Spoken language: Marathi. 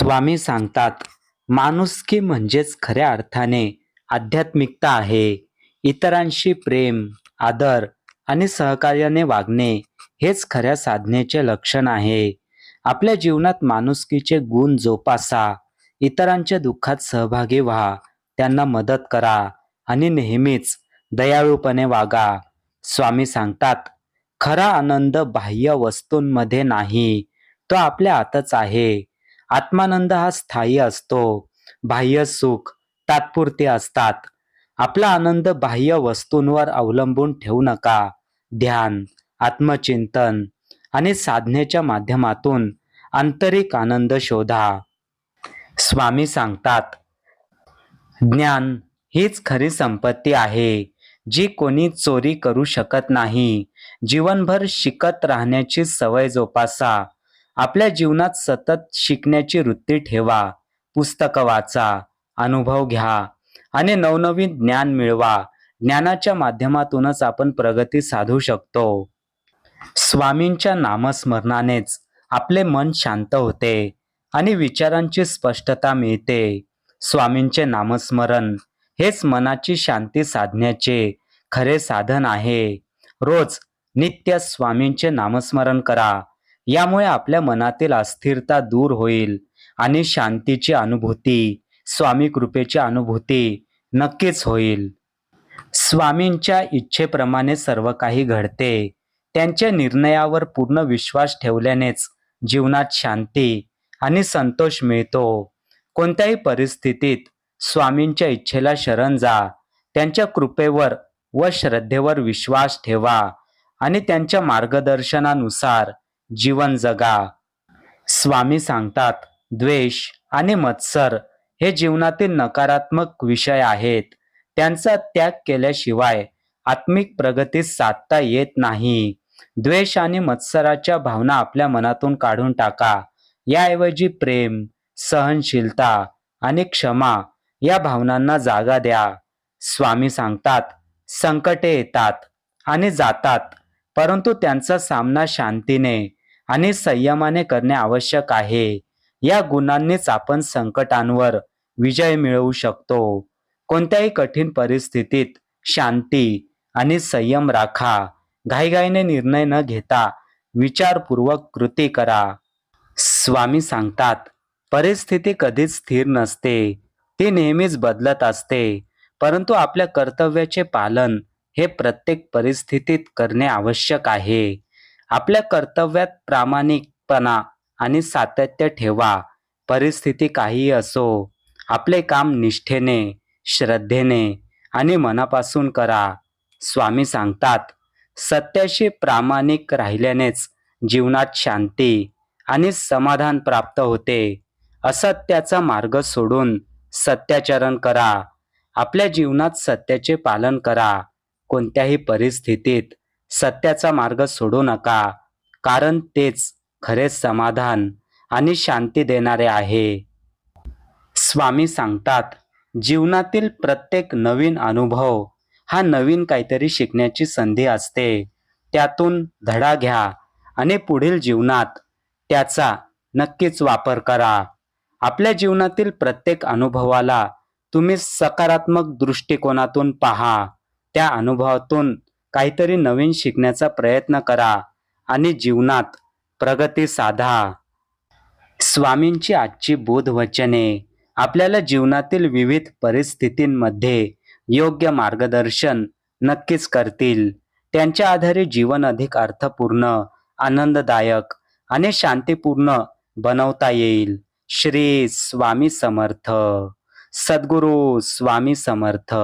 स्वामी सांगतात माणुसकी म्हणजेच खऱ्या अर्थाने आध्यात्मिकता आहे. इतरांशी प्रेम आदर आणि सहकार्याने वागणे हेच खऱ्या साधनेचे लक्षण आहे. आपल्या जीवनात माणुसकीचे गुण जोपासा इतरांच्या दुःखात सहभागी व्हा त्यांना मदत करा आणि नेहमीच दयाळूपणे वागा. स्वामी सांगतात खरा आनंद बाह्य वस्तूंमध्ये नाही तो आपल्या आतच आहे. आत्मानंद हा स्थायी असतो. बाह्य सुख तात्पुरते असतात. आपला आनंद बाह्य वस्तूंवर अवलंबून ठेवू नका. ध्यान आत्मचिंतन आणि साधनेच्या माध्यमातून आंतरिक आनंद शोधा. स्वामी सांगतात ज्ञान हीच खरी संपत्ती आहे जी कोणी चोरी करू शकत नाही. जीवनभर शिकत राहण्याची सवय जोपासा. आपल्या जीवनात सतत शिकण्याची वृत्ती ठेवा पुस्तकं वाचा अनुभव घ्या आणि नवनवीन ज्ञान मिळवा. ज्ञानाच्या माध्यमातूनच आपण प्रगती साधू शकतो. स्वामींच्या नामस्मरणानेच आपले मन शांत होते आणि विचारांची स्पष्टता मिळते. स्वामींचे नामस्मरण हेच मनाची शांती साधण्याचे खरे साधन आहे. रोज नित्य स्वामींचे नामस्मरण करा. यामुळे आपल्या मनातील अस्थिरता दूर होईल आणि शांतीची अनुभूती स्वामी कृपेची अनुभूती नक्कीच होईल. स्वामींच्या इच्छेप्रमाणे सर्व काही घडते. त्यांच्या निर्णयावर पूर्ण विश्वास ठेवल्यानेच जीवनात शांती आणि संतोष मिळतो. कोणत्याही परिस्थितीत स्वामींच्या इच्छेला शरण जा. त्यांच्या कृपेवर व श्रद्धेवर विश्वास ठेवा आणि त्यांच्या मार्गदर्शनानुसार जीवन जगा. स्वामी सांगतात द्वेष आणि मत्सर हे जीवनातील नकारात्मक विषय आहेत. त्यांचा त्याग केल्याशिवाय आत्मिक प्रगती साधता येत नाही. द्वेष आणि मत्सराच्या भावना आपल्या मनातून काढून टाका. याऐवजी प्रेम सहनशीलता आणि क्षमा या भावनांना जागा द्या. स्वामी सांगतात संकटे येतात आणि जातात परंतु त्यांचा सामना शांतीने आणि संयमाने करणे आवश्यक आहे. या गुणांनीच आपण संकटांवर विजय मिळवू शकतो. कोणत्याही कठीण परिस्थितीत शांती आणि संयम राखा. घाईघाईने निर्णय न घेता विचारपूर्वक कृती करा. स्वामी सांगतात परिस्थिती कधीच स्थिर नसते. ती नेहमीच बदलत असते. परंतु आपल्या कर्तव्याचे पालन हे प्रत्येक परिस्थितीत करणे आवश्यक आहे. आपल्या कर्तव्यात प्रामाणिकपणा आणि सातत्य ठेवा. परिस्थिती काहीही असो आपले काम निष्ठेने श्रद्धेने आणि मनापासून करा. स्वामी सांगतात सत्याशी प्रामाणिक राहिल्यानेच जीवनात शांती आणि समाधान प्राप्त होते. असत्याचा मार्ग सोडून सत्याचरण करा. आपल्या जीवनात सत्याचे पालन करा. कोणत्याही परिस्थितीत सत्याचा मार्ग सोडू नका. कारण तेच खरे समाधान आणि शांती देणारे आहे. स्वामी सांगतात जीवनातील प्रत्येक नवीन अनुभव हा नवीन काहीतरी शिकण्याची संधी असते. त्यातून धडा घ्या आणि पुढील जीवनात त्याचा नक्कीच वापर करा. आपल्या जीवनातील प्रत्येक अनुभवाला तुम्ही सकारात्मक दृष्टिकोनातून पहा. त्या अनुभवातून काहीतरी नवीन शिकण्याचा प्रयत्न करा आणि जीवनात प्रगती साधा. स्वामींची आजची बोधवचने आपल्याला जीवनातील विविध परिस्थितींमध्ये योग्य मार्गदर्शन नक्कीच करतील. त्यांच्या आधारे जीवन अधिक अर्थपूर्ण आनंददायक आणि शांतीपूर्ण बनवता येईल. श्री स्वामी समर्थ. सद्गुरू स्वामी समर्थ.